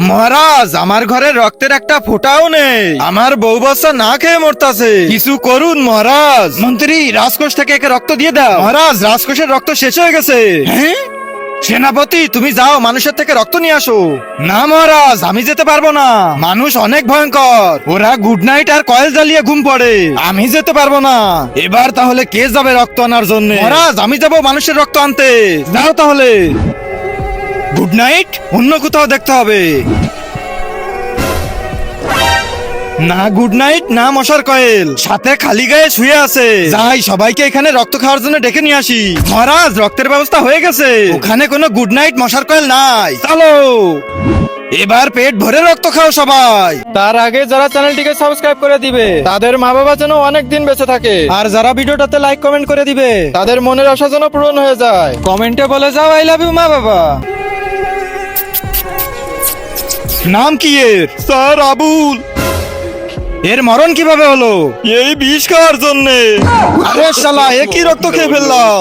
মহারাজ আমার ঘরে রক্তের একটা ফোঁটাও নেই। আমার বউ বাচ্চা না খেয়ে মরতাছে। কিছু করুন মহারাজ। মন্ত্রী রাজকোষ থেকে একে রক্ত দিয়ে দাও। মহারাজ রাজকোষের রক্ত শেষ হয়ে গেছে। হ্যাঁ? সেনাপতি তুমি যাও মানুষের থেকে রক্ত নিয়ে আসো। না মহারাজ আমি যেতে পারব না। মানুষ অনেক ভয়ঙ্কর। ওরা গুড নাইট আর কয়েল জ্বালিয়ে ঘুম পড়ে। আমি যেতে পারব না। এবার তাহলে কে যাবে রক্ত আনার জন্য? মহারাজ আমি যাব মানুষের রক্ত আনতে। যাও তাহলে। গুড নাইট অন্য কোথাও দেখতে হবে। না গুড নাইট না মশার কয়েল। সাথে খালি গায়ে শুয়ে আছে। যাই সবাইকে এখানে রক্ত খাওয়ার জন্য ডেকে নিয়ে আসি। মহারাজ রক্তের ব্যবস্থা হয়ে গেছে। ওখানে কোনো গুড নাইট মশার কয়েল নাই। চলো। এবার পেট ভরে রক্ত খাও সবাই। তার আগে যারা চ্যানেলটিকে সাবস্ক্রাইব করে দিবে তাদের মা বাবা যেন অনেক দিন বেঁচে থাকে। আর যারা ভিডিওটাতে লাইক কমেন্ট করে দিবে তাদের মনের আশা যেন পূরণ হয়ে যায়। কমেন্টে বলে যাও আই লাভ ইউ মা বাবা নাম কি এর? স্যার আবুল। এর মরণ কীভাবে হলো? এই বিষ খাওয়ার জন্যে। আরে শালা একই রক্ত খেয়ে ফেললাম।